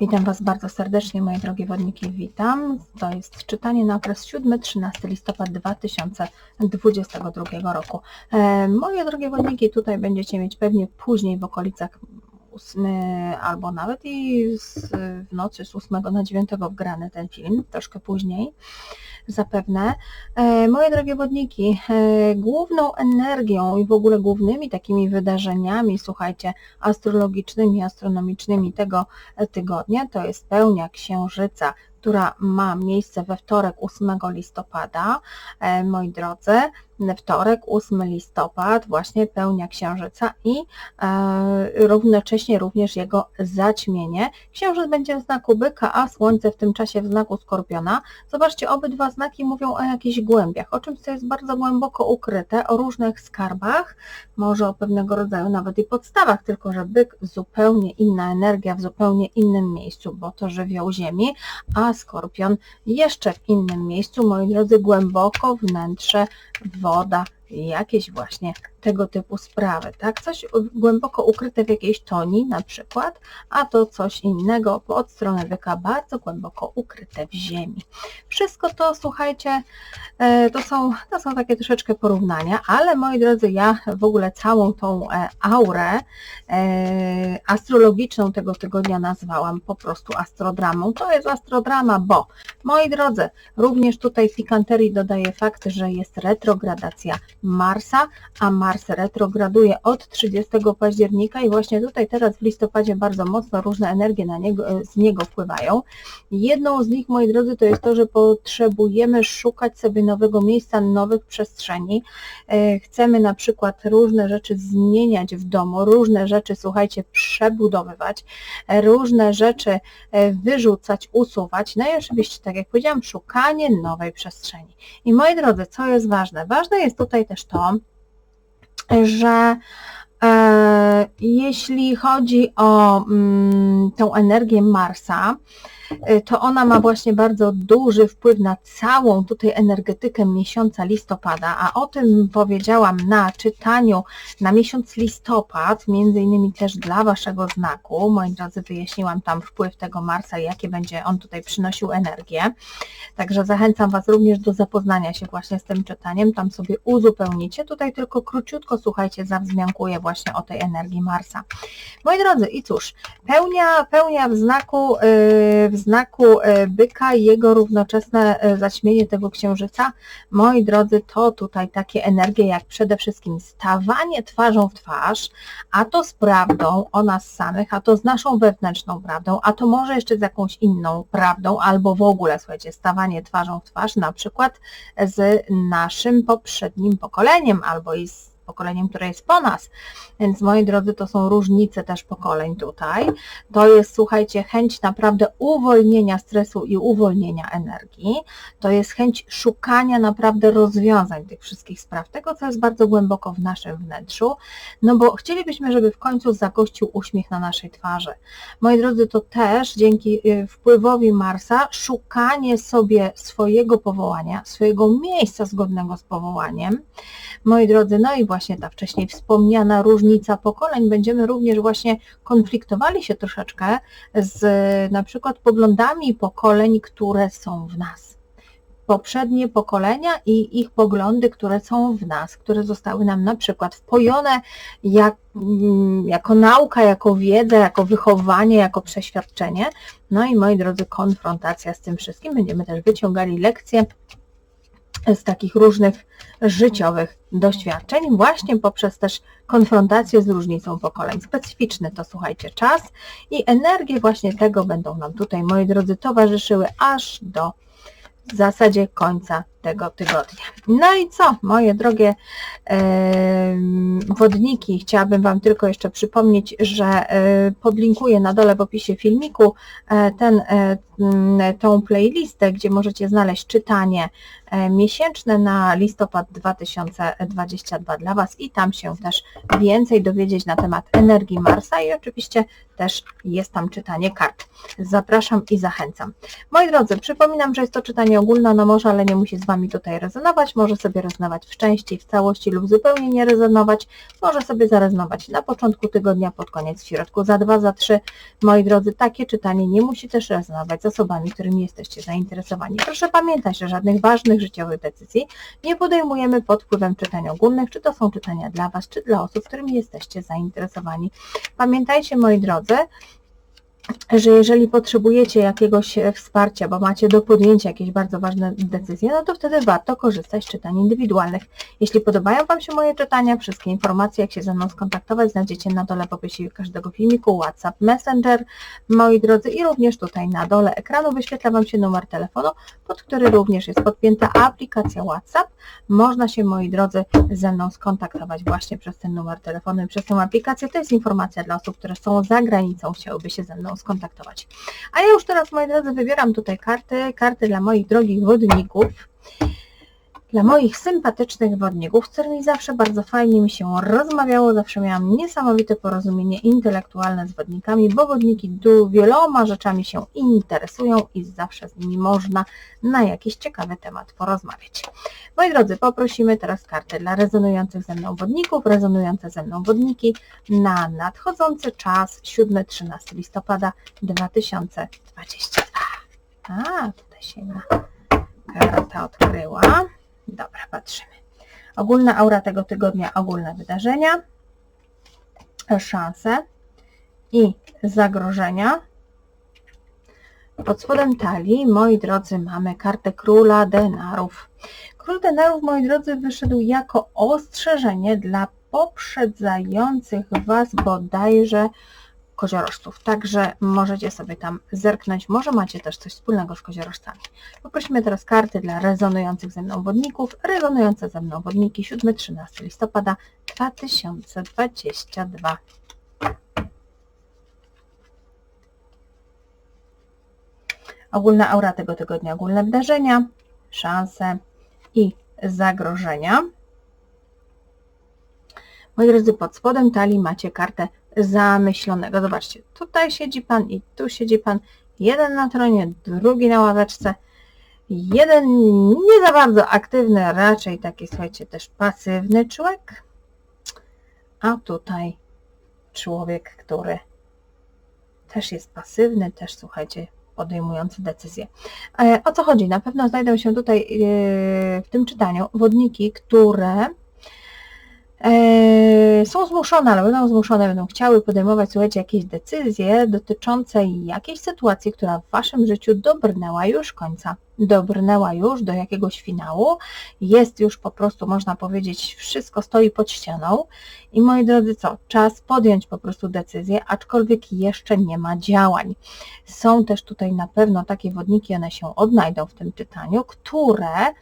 Witam Was bardzo serdecznie, moje drogie wodniki, witam. To jest czytanie na okres 7-13 listopad 2022 roku. E, moje drogie wodniki, tutaj będziecie mieć pewnie później w okolicach 8 albo nawet i z, w nocy z 8 na 9 wgrany ten film, troszkę później zapewne. E, moje drogie wodniki, e, główną energią i w ogóle głównymi takimi wydarzeniami, słuchajcie, astrologicznymi, astronomicznymi tego tygodnia to jest pełnia księżyca, która ma miejsce we wtorek 8 listopada, e, moi drodzy, wtorek 8 listopad, właśnie pełnia księżyca i e, równocześnie również jego zaćmienie. Księżyc będzie w znaku byka, a słońce w tym czasie w znaku skorpiona. Zobaczcie, obydwa znaki mówią o jakichś głębiach, o czymś, co jest bardzo głęboko ukryte, o różnych skarbach, może o pewnego rodzaju nawet i podstawach, tylko że byk zupełnie inna energia w zupełnie innym miejscu, bo to żywioł ziemi, a skorpion. Jeszcze w innym miejscu, moi drodzy, głęboko wnętrze woda, jakieś właśnie tego typu sprawy, tak? Coś głęboko ukryte w jakiejś toni na przykład, a to coś innego od strony byka bardzo głęboko ukryte w ziemi. Wszystko to, słuchajcie, e, to są, to są takie troszeczkę porównania, ale moi drodzy, ja w ogóle całą tą e, aurę e, astrologiczną tego tygodnia nazwałam po prostu astrodramą. To jest astrodrama, bo moi drodzy, również tutaj pikanterii dodaje fakt, że jest retrogradacja Marsa, a Mars retrograduje od 30 października i właśnie tutaj teraz w listopadzie bardzo mocno różne energie na niego, z niego wpływają. Jedną z nich, moi drodzy, to jest to, że potrzebujemy szukać sobie nowego miejsca, nowych przestrzeni. E, chcemy na przykład różne rzeczy zmieniać w domu, różne rzeczy, słuchajcie, przebudowywać, e, różne rzeczy e, wyrzucać, usuwać. No i oczywiście, tak jak powiedziałam, szukanie nowej przestrzeni. I moi drodzy, co jest ważne? Ważne jest tutaj też to, że e, jeśli chodzi o mm, tą energię Marsa, to ona ma właśnie bardzo duży wpływ na całą tutaj energetykę miesiąca listopada, a o tym powiedziałam na czytaniu na miesiąc listopad, między innymi też dla Waszego znaku. Moi drodzy, wyjaśniłam tam wpływ tego Marsa jakie będzie on tutaj przynosił energię. Także zachęcam Was również do zapoznania się właśnie z tym czytaniem, tam sobie uzupełnicie. Tutaj tylko króciutko, słuchajcie, zawzmiankuję właśnie o tej energii Marsa. Moi drodzy, i cóż, pełnia, pełnia w znaku, yy, w znaku e, byka i jego równoczesne e, zaćmienie tego księżyca, moi drodzy, to tutaj takie energie jak przede wszystkim stawanie twarzą w twarz, a to z prawdą o nas samych, a to z naszą wewnętrzną prawdą, a to może jeszcze z jakąś inną prawdą, albo w ogóle, słuchajcie, stawanie twarzą w twarz na przykład z naszym poprzednim pokoleniem, albo i z pokoleniem, które jest po nas. Więc moi drodzy, to są różnice też pokoleń tutaj. To jest, słuchajcie, chęć naprawdę uwolnienia stresu i uwolnienia energii. To jest chęć szukania naprawdę rozwiązań tych wszystkich spraw, tego, co jest bardzo głęboko w naszym wnętrzu, no bo chcielibyśmy, żeby w końcu zagościł uśmiech na naszej twarzy. Moi drodzy, to też dzięki y, wpływowi Marsa szukanie sobie swojego powołania, swojego miejsca zgodnego z powołaniem. Moi drodzy, no i właśnie właśnie ta wcześniej wspomniana różnica pokoleń, będziemy również właśnie konfliktowali się troszeczkę z na przykład poglądami pokoleń, które są w nas. Poprzednie pokolenia i ich poglądy, które są w nas, które zostały nam na przykład wpojone jak, jako nauka, jako wiedza, jako wychowanie, jako przeświadczenie. No i moi drodzy, konfrontacja z tym wszystkim. Będziemy też wyciągali lekcje z takich różnych życiowych doświadczeń, właśnie poprzez też konfrontację z różnicą pokoleń. Specyficzny to, słuchajcie, czas i energie właśnie tego będą nam tutaj, moi drodzy, towarzyszyły aż do w zasadzie końca tego tygodnia. No i co, moje drogie e, wodniki, chciałabym Wam tylko jeszcze przypomnieć, że e, podlinkuję na dole w opisie filmiku e, ten, tą playlistę, gdzie możecie znaleźć czytanie miesięczne na listopad 2022 dla Was i tam się też więcej dowiedzieć na temat energii Marsa i oczywiście też jest tam czytanie kart. Zapraszam i zachęcam. Moi drodzy, przypominam, że jest to czytanie ogólne, no może, ale nie musi z Wami tutaj rezonować, może sobie rezonować w części, w całości lub zupełnie nie rezonować, może sobie zarezonować na początku tygodnia, pod koniec, w środku, za dwa, za trzy. Moi drodzy, takie czytanie nie musi też rezonować z osobami, którymi jesteście zainteresowani. Proszę pamiętać, że żadnych ważnych życiowych decyzji nie podejmujemy pod wpływem czytań ogólnych, czy to są czytania dla Was, czy dla osób, którymi jesteście zainteresowani. Pamiętajcie, moi drodzy, że jeżeli potrzebujecie jakiegoś e, wsparcia, bo macie do podjęcia jakieś bardzo ważne decyzje, no to wtedy warto korzystać z czytań indywidualnych. Jeśli podobają Wam się moje czytania, wszystkie informacje, jak się ze mną skontaktować, znajdziecie na dole w opisie każdego filmiku, WhatsApp, Messenger, moi drodzy, i również tutaj na dole ekranu wyświetla Wam się numer telefonu, pod który również jest podpięta aplikacja WhatsApp. Można się, moi drodzy, ze mną skontaktować właśnie przez ten numer telefonu i przez tę aplikację. To jest informacja dla osób, które są za granicą, chciałyby się ze mną skontaktować. A ja już teraz, moi drodzy, wybieram tutaj karty, karty dla moich drogich wodników, dla moich sympatycznych wodników, z którymi zawsze bardzo fajnie mi się rozmawiało, zawsze miałam niesamowite porozumienie intelektualne z wodnikami, bo wodniki wieloma rzeczami się interesują i zawsze z nimi można na jakiś ciekawy temat porozmawiać. Moi drodzy, poprosimy teraz karty dla rezonujących ze mną wodników, rezonujące ze mną wodniki na nadchodzący czas 7-13 listopada 2022. A, tutaj się na karta odkryła. Dobra, patrzymy. Ogólna aura tego tygodnia, ogólne wydarzenia, szanse i zagrożenia. Pod spodem talii, moi drodzy, mamy kartę Króla Denarów. Król Denarów, moi drodzy, wyszedł jako ostrzeżenie dla poprzedzających Was bodajże koziorożców. Także możecie sobie tam zerknąć. Może macie też coś wspólnego z koziorożcami. Poprosimy teraz karty dla rezonujących ze mną wodników. Rezonujące ze mną wodniki 7-13 listopada 2022. Ogólna aura tego tygodnia, ogólne wydarzenia, szanse i zagrożenia. Moi drodzy, pod spodem talii macie kartę zamyślonego. Zobaczcie, tutaj siedzi Pan i tu siedzi Pan. Jeden na tronie, drugi na ławeczce. Jeden nie za bardzo aktywny, raczej taki, słuchajcie, też pasywny człowiek. A tutaj człowiek, który też jest pasywny, też, słuchajcie, podejmujący decyzje. E, o co chodzi? Na pewno znajdą się tutaj e, w tym czytaniu wodniki, które są zmuszone, ale będą zmuszone, będą chciały podejmować, słuchajcie, jakieś decyzje dotyczące jakiejś sytuacji, która w Waszym życiu dobrnęła już końca dobrnęła już do jakiegoś finału, jest już po prostu, można powiedzieć, wszystko stoi pod ścianą i moi drodzy, co? Czas podjąć po prostu decyzję, aczkolwiek jeszcze nie ma działań. Są też tutaj na pewno takie wodniki, one się odnajdą w tym czytaniu, które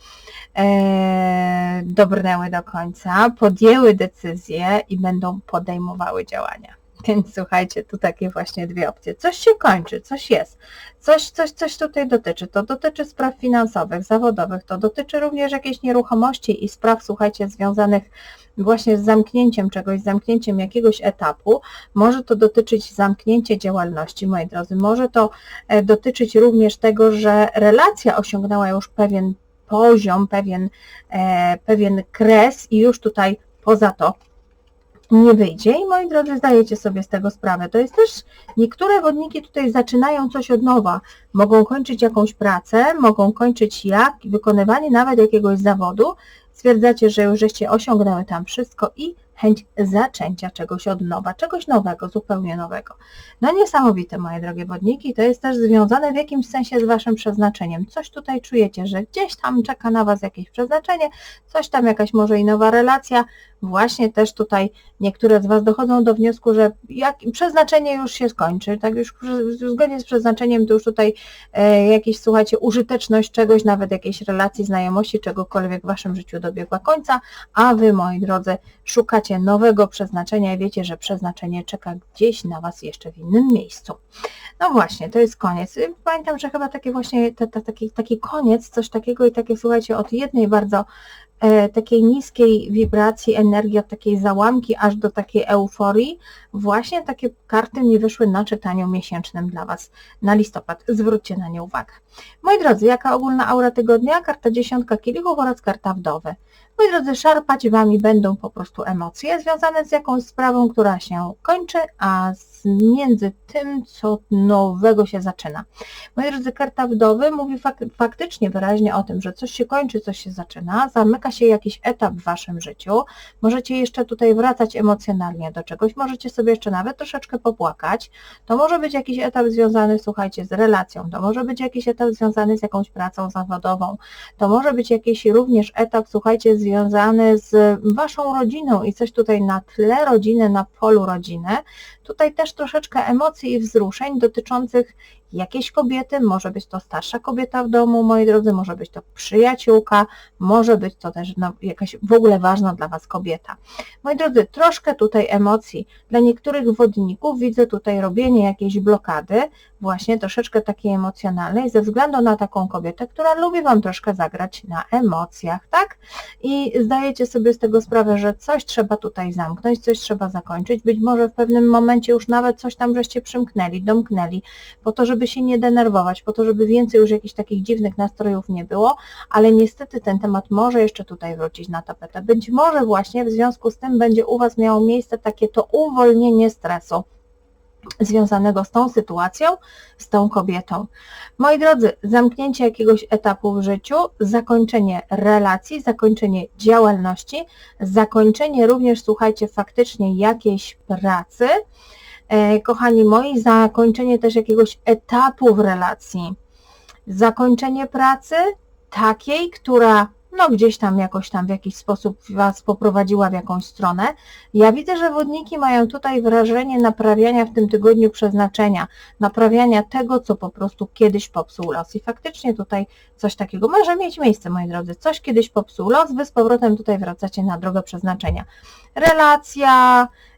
e, dobrnęły do końca, podjęły decyzję i będą podejmowały działania. Więc słuchajcie, tu takie właśnie dwie opcje. Coś się kończy, coś jest, coś, coś, coś tutaj dotyczy. To dotyczy spraw finansowych, zawodowych, to dotyczy również jakiejś nieruchomości i spraw, słuchajcie, związanych właśnie z zamknięciem czegoś, z zamknięciem jakiegoś etapu. Może to dotyczyć zamknięcia działalności, moi drodzy. Może to e, dotyczyć również tego, że relacja osiągnęła już pewien poziom, pewien, e, pewien kres i już tutaj poza to nie wyjdzie. I moi drodzy zdajecie sobie z tego sprawę. To jest też, niektóre wodniki tutaj zaczynają coś od nowa, mogą kończyć jakąś pracę, mogą kończyć jak, wykonywanie nawet jakiegoś zawodu, stwierdzacie, że już żeście osiągnęły tam wszystko i chęć zaczęcia czegoś od nowa, czegoś nowego, zupełnie nowego. No niesamowite, moje drogie wodniki, to jest też związane w jakimś sensie z Waszym przeznaczeniem. Coś tutaj czujecie, że gdzieś tam czeka na Was jakieś przeznaczenie, coś tam jakaś może i nowa relacja, właśnie też tutaj niektóre z Was dochodzą do wniosku, że jak, przeznaczenie już się skończy, tak już zgodnie z przeznaczeniem to już tutaj e, jakieś, słuchajcie, użyteczność czegoś, nawet jakiejś relacji, znajomości, czegokolwiek w Waszym życiu dobiegła końca, a Wy, moi drodzy, szukacie nowego przeznaczenia i wiecie, że przeznaczenie czeka gdzieś na Was jeszcze w innym miejscu. No właśnie, to jest koniec. Pamiętam, że chyba takie właśnie, te, taki, taki koniec, coś takiego i takie, słuchajcie, od jednej bardzo takiej niskiej wibracji energii, od takiej załamki aż do takiej euforii, właśnie takie karty mi wyszły na czytaniu miesięcznym dla Was na listopad. Zwróćcie na nie uwagę. Moi drodzy, jaka ogólna aura tygodnia? Karta dziesiątka kielichów oraz karta wdowy. Moi drodzy, szarpać Wami będą po prostu emocje związane z jakąś sprawą, która się kończy, a między tym, co nowego się zaczyna. Moi drodzy, karta wdowy mówi fak faktycznie wyraźnie o tym, że coś się kończy, coś się zaczyna, zamyka się jakiś etap w Waszym życiu, możecie jeszcze tutaj wracać emocjonalnie do czegoś, możecie sobie jeszcze nawet troszeczkę popłakać, to może być jakiś etap związany, słuchajcie, z relacją, to może być jakiś etap związany z jakąś pracą zawodową, to może być jakiś również etap, słuchajcie, związany z Waszą rodziną i coś tutaj na tle rodziny, na polu rodziny, tutaj też troszeczkę emocji i wzruszeń dotyczących jakiejś kobiety, może być to starsza kobieta w domu, moi drodzy, może być to przyjaciółka, może być to też jakaś w ogóle ważna dla Was kobieta. Moi drodzy, troszkę tutaj emocji. Dla niektórych wodników widzę tutaj robienie jakiejś blokady, właśnie troszeczkę takiej emocjonalnej, ze względu na taką kobietę, która lubi Wam troszkę zagrać na emocjach, tak? I zdajecie sobie z tego sprawę, że coś trzeba tutaj zamknąć, coś trzeba zakończyć, być może w pewnym momencie już nawet coś tam żeście przymknęli, domknęli, po to, żeby żeby się nie denerwować, po to, żeby więcej już jakichś takich dziwnych nastrojów nie było, ale niestety ten temat może jeszcze tutaj wrócić na tapetę. Być może właśnie w związku z tym będzie u Was miało miejsce takie to uwolnienie stresu związanego z tą sytuacją, z tą kobietą. Moi drodzy, zamknięcie jakiegoś etapu w życiu, zakończenie relacji, zakończenie działalności, zakończenie również, słuchajcie, faktycznie jakiejś pracy, kochani moi, zakończenie też jakiegoś etapu w relacji, zakończenie pracy takiej, która no gdzieś tam jakoś tam w jakiś sposób Was poprowadziła w jakąś stronę. Ja widzę, że wodniki mają tutaj wrażenie naprawiania w tym tygodniu przeznaczenia, naprawiania tego, co po prostu kiedyś popsuł los. I faktycznie tutaj coś takiego może mieć miejsce, moi drodzy. Coś kiedyś popsuł los, Wy z powrotem tutaj wracacie na drogę przeznaczenia. Relacja, E,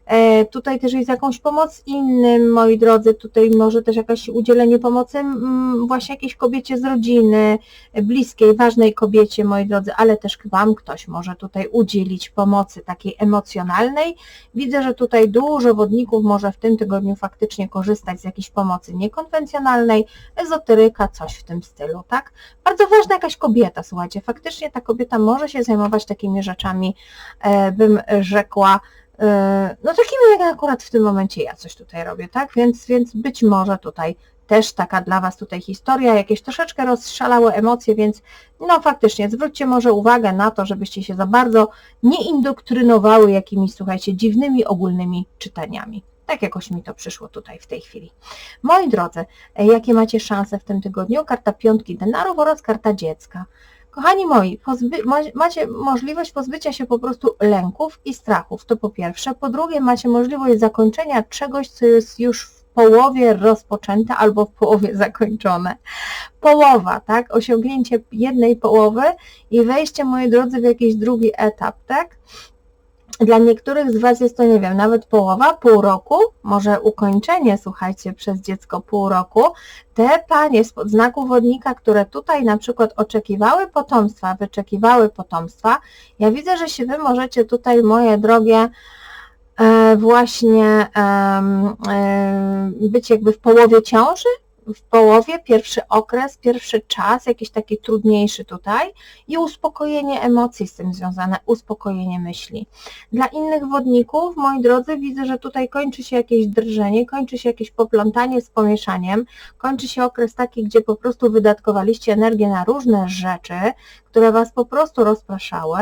tutaj też jest jakąś pomoc innym, moi drodzy, tutaj może też jakieś udzielenie pomocy mm, właśnie jakiejś kobiecie z rodziny, bliskiej, ważnej kobiecie, moi drodzy, ale też Wam ktoś może tutaj udzielić pomocy takiej emocjonalnej. Widzę, że tutaj dużo wodników może w tym tygodniu faktycznie korzystać z jakiejś pomocy niekonwencjonalnej, ezoteryka, coś w tym stylu, tak? Bardzo ważna jakaś kobieta, słuchajcie, faktycznie ta kobieta może się zajmować takimi rzeczami, e, bym rzekła, E, no takimi jak akurat w tym momencie ja coś tutaj robię, tak? Więc, więc być może tutaj też taka dla Was tutaj historia, jakieś troszeczkę rozszalałe emocje, więc no faktycznie zwróćcie może uwagę na to, żebyście się za bardzo nie indoktrynowały jakimiś, słuchajcie, dziwnymi, ogólnymi czytaniami. Tak jakoś mi to przyszło tutaj w tej chwili. Moi drodzy, e, jakie macie szanse w tym tygodniu? Karta piątki denarów oraz karta dziecka. Kochani moi, macie możliwość pozbycia się po prostu lęków i strachów, to po pierwsze. Po drugie, macie możliwość zakończenia czegoś, co jest już w połowie rozpoczęte albo w połowie zakończone. Połowa, tak? Osiągnięcie jednej połowy i wejście, moi drodzy, w jakiś drugi etap, tak? Dla niektórych z Was jest to, nie wiem, nawet połowa, pół roku, może ukończenie, słuchajcie, przez dziecko pół roku. Te panie spod znaku wodnika, które tutaj na przykład oczekiwały potomstwa, wyczekiwały potomstwa, ja widzę, że się Wy możecie tutaj, moje drogie, e, właśnie być jakby w połowie ciąży, w połowie, pierwszy okres, pierwszy czas, jakiś taki trudniejszy tutaj i uspokojenie emocji z tym związane, uspokojenie myśli. Dla innych wodników, moi drodzy, widzę, że tutaj kończy się jakieś drżenie, kończy się jakieś poplątanie z pomieszaniem, kończy się okres taki, gdzie po prostu wydatkowaliście energię na różne rzeczy, które Was po prostu rozpraszały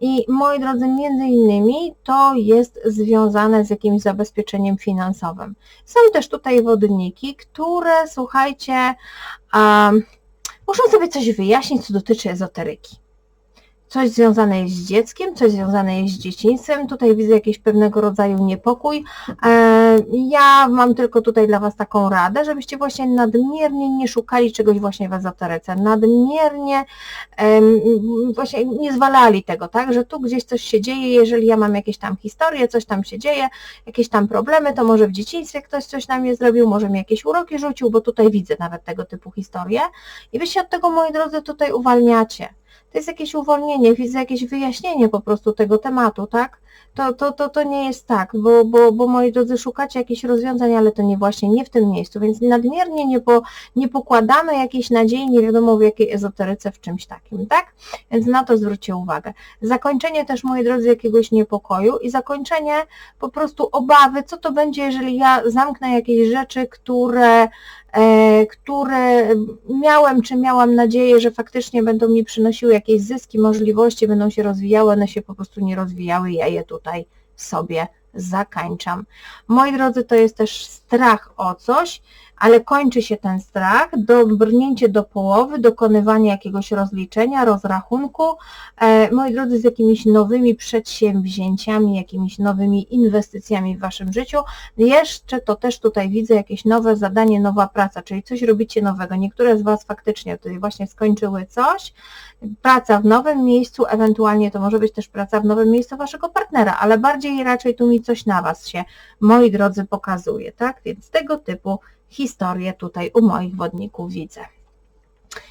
i moi drodzy, między innymi to jest związane z jakimś zabezpieczeniem finansowym. Są też tutaj wodniki, które, słuchajcie, um, muszą sobie coś wyjaśnić, co dotyczy ezoteryki coś związane jest z dzieckiem, coś związane jest z dzieciństwem. Tutaj widzę jakiś pewnego rodzaju niepokój. E, Ja mam tylko tutaj dla Was taką radę, żebyście właśnie nadmiernie nie szukali czegoś właśnie w ezoteryce, nadmiernie właśnie nie zwalali tego, tak, że tu gdzieś coś się dzieje, jeżeli ja mam jakieś tam historie, coś tam się dzieje, jakieś tam problemy, to może w dzieciństwie ktoś coś na mnie zrobił, może mi jakieś uroki rzucił, bo tutaj widzę nawet tego typu historie i Wy się od tego, moi drodzy, tutaj uwalniacie. To jest jakieś uwolnienie, widzę jakieś wyjaśnienie po prostu tego tematu, tak? To, to, to, to nie jest tak, bo, bo, bo moi drodzy, szukacie jakichś rozwiązań, ale to nie właśnie nie w tym miejscu, więc nadmiernie nie, po, nie pokładamy jakiejś nadziei, nie wiadomo w jakiej ezoteryce, w czymś takim, tak? Więc na to zwróćcie uwagę. Zakończenie też, moi drodzy, jakiegoś niepokoju i zakończenie po prostu obawy, co to będzie, jeżeli ja zamknę jakieś rzeczy, które e, które miałem czy miałam nadzieję, że faktycznie będą mi przynosiły jakieś zyski, możliwości, będą się rozwijały, one się po prostu nie rozwijały, ja je tutaj sobie zakańczam. Moi drodzy, to jest też strach o coś, ale kończy się ten strach, dobrnięcie do połowy, dokonywanie jakiegoś rozliczenia, rozrachunku, e, moi drodzy, z jakimiś nowymi przedsięwzięciami, jakimiś nowymi inwestycjami w Waszym życiu. Jeszcze to też tutaj widzę jakieś nowe zadanie, nowa praca, czyli coś robicie nowego. Niektóre z Was faktycznie tutaj właśnie skończyły coś, praca w nowym miejscu, ewentualnie to może być też praca w nowym miejscu Waszego partnera, ale bardziej raczej tu mi coś na Was się, moi drodzy, pokazuje, tak? Więc tego typu historię tutaj u moich wodników widzę.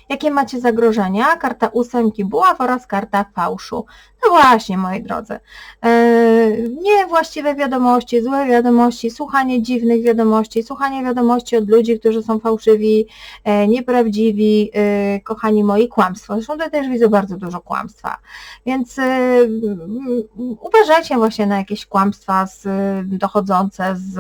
Jakie macie zagrożenia? Karta ósemki buław oraz karta fałszu. No właśnie, moi drodzy. Yy, Niewłaściwe wiadomości, złe wiadomości, słuchanie dziwnych wiadomości, słuchanie wiadomości od ludzi, którzy są fałszywi, e, nieprawdziwi, e, kochani moi, kłamstwo. Zresztą tutaj też widzę bardzo dużo kłamstwa. Więc e, uważajcie właśnie na jakieś kłamstwa z, dochodzące z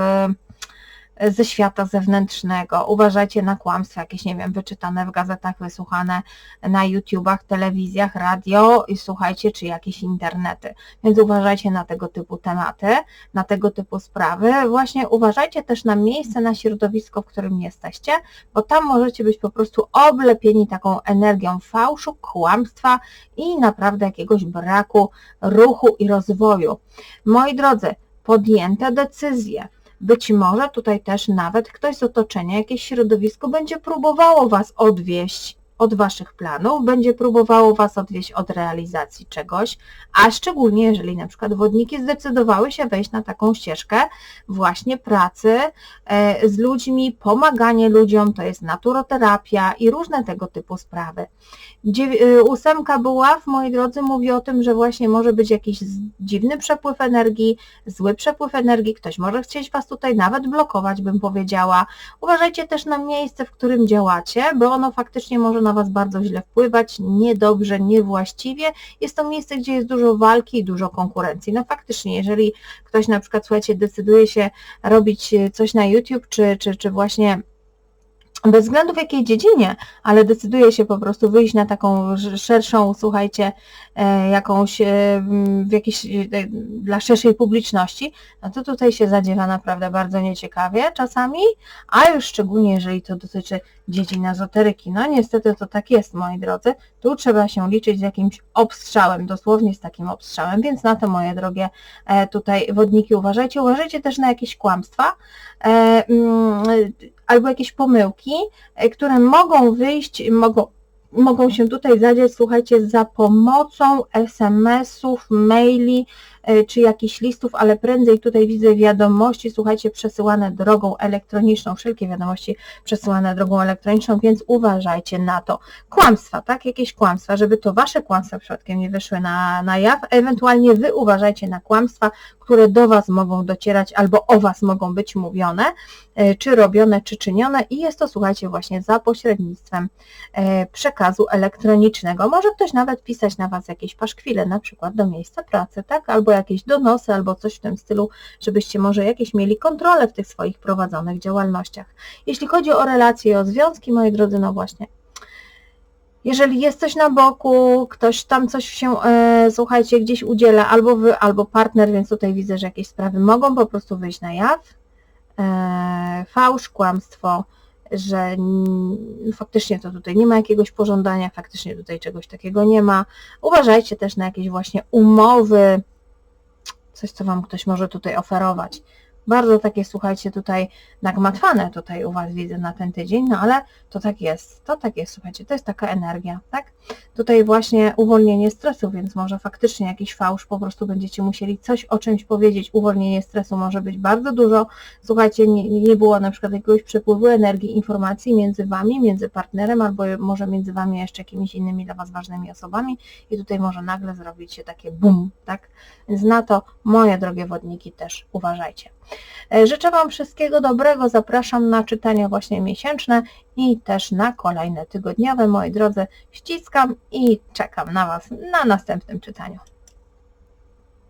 ze świata zewnętrznego. Uważajcie na kłamstwa jakieś, nie wiem, wyczytane w gazetach, wysłuchane na YouTubach, telewizjach, radio i słuchajcie, czy jakieś internety. Więc uważajcie na tego typu tematy, na tego typu sprawy. Właśnie uważajcie też na miejsce, na środowisko, w którym jesteście, bo tam możecie być po prostu oblepieni taką energią fałszu, kłamstwa i naprawdę jakiegoś braku ruchu i rozwoju. Moi drodzy, podjęte decyzje, być może tutaj też nawet ktoś z otoczenia, jakieś środowisko będzie próbowało Was odwieść od Waszych planów, będzie próbowało Was odwieść od realizacji czegoś, a szczególnie jeżeli na przykład wodniki zdecydowały się wejść na taką ścieżkę właśnie pracy e, z ludźmi, pomaganie ludziom, to jest naturoterapia i różne tego typu sprawy. E, Ósemka buław, moi drodzy, mówi o tym, że właśnie może być jakiś dziwny przepływ energii, zły przepływ energii, ktoś może chcieć Was tutaj nawet blokować, bym powiedziała. Uważajcie też na miejsce, w którym działacie, bo ono faktycznie może na Was bardzo źle wpływać, niedobrze, niewłaściwie. Jest to miejsce, gdzie jest dużo walki i dużo konkurencji. No faktycznie, jeżeli ktoś na przykład, słuchajcie, decyduje się robić e, coś na YouTube, czy, czy, czy właśnie bez względu w jakiej dziedzinie, ale decyduje się po prostu wyjść na taką szerszą, słuchajcie, e, jakąś, e, w jakiejś, e, dla szerszej publiczności, no to tutaj się zadziewa naprawdę bardzo nieciekawie czasami, a już szczególnie jeżeli to dotyczy dziedzin ezoteryki. No niestety to tak jest, moi drodzy. Tu trzeba się liczyć z jakimś obstrzałem, dosłownie z takim obstrzałem, więc na to, moje drogie tutaj wodniki uważajcie. Uważajcie też na jakieś kłamstwa, mm, albo jakieś pomyłki, e, które mogą wyjść, mogą, mogą się tutaj zadziać, słuchajcie, za pomocą SMS-ów, maili, e, czy jakichś listów, ale prędzej tutaj widzę wiadomości, słuchajcie, przesyłane drogą elektroniczną, wszelkie wiadomości przesyłane drogą elektroniczną, więc uważajcie na to. Kłamstwa, tak? Jakieś kłamstwa, żeby to wasze kłamstwa przypadkiem nie wyszły na, na jaw, ewentualnie wy uważajcie na kłamstwa, które do was mogą docierać albo o was mogą być mówione, e, czy robione, czy czynione i jest to, słuchajcie, właśnie za pośrednictwem e, elektronicznego. Może ktoś nawet pisać na was jakieś paszkwile, na przykład do miejsca pracy, tak? Albo jakieś donosy, albo coś w tym stylu, żebyście może jakieś mieli kontrolę w tych swoich prowadzonych działalnościach. Jeśli chodzi o relacje i o związki, moi drodzy, no właśnie, jeżeli jest coś na boku, ktoś tam coś się, e, słuchajcie, gdzieś udziela, albo wy, albo partner, więc tutaj widzę, że jakieś sprawy mogą po prostu wyjść na jaw. E, fałsz, kłamstwo, że faktycznie to tutaj nie ma jakiegoś pożądania, faktycznie tutaj czegoś takiego nie ma. Uważajcie też na jakieś właśnie umowy, coś, co Wam ktoś może tutaj oferować. Bardzo takie, słuchajcie, tutaj nagmatwane tutaj u Was widzę na ten tydzień, no ale to tak jest, to tak jest, słuchajcie, to jest taka energia, tak? Tutaj właśnie uwolnienie stresu, więc może faktycznie jakiś fałsz, po prostu będziecie musieli coś o czymś powiedzieć, uwolnienie stresu może być bardzo dużo, słuchajcie, nie, nie było na przykład jakiegoś przepływu energii, informacji między Wami, między partnerem, albo może między Wami jeszcze jakimiś innymi dla Was ważnymi osobami i tutaj może nagle zrobić się takie bum, tak? Więc na to, moje drogie wodniki, też uważajcie. E, Życzę Wam wszystkiego dobrego, zapraszam na czytania właśnie miesięczne i też na kolejne tygodniowe, moi drodzy. Ściskam i czekam na Was na następnym czytaniu.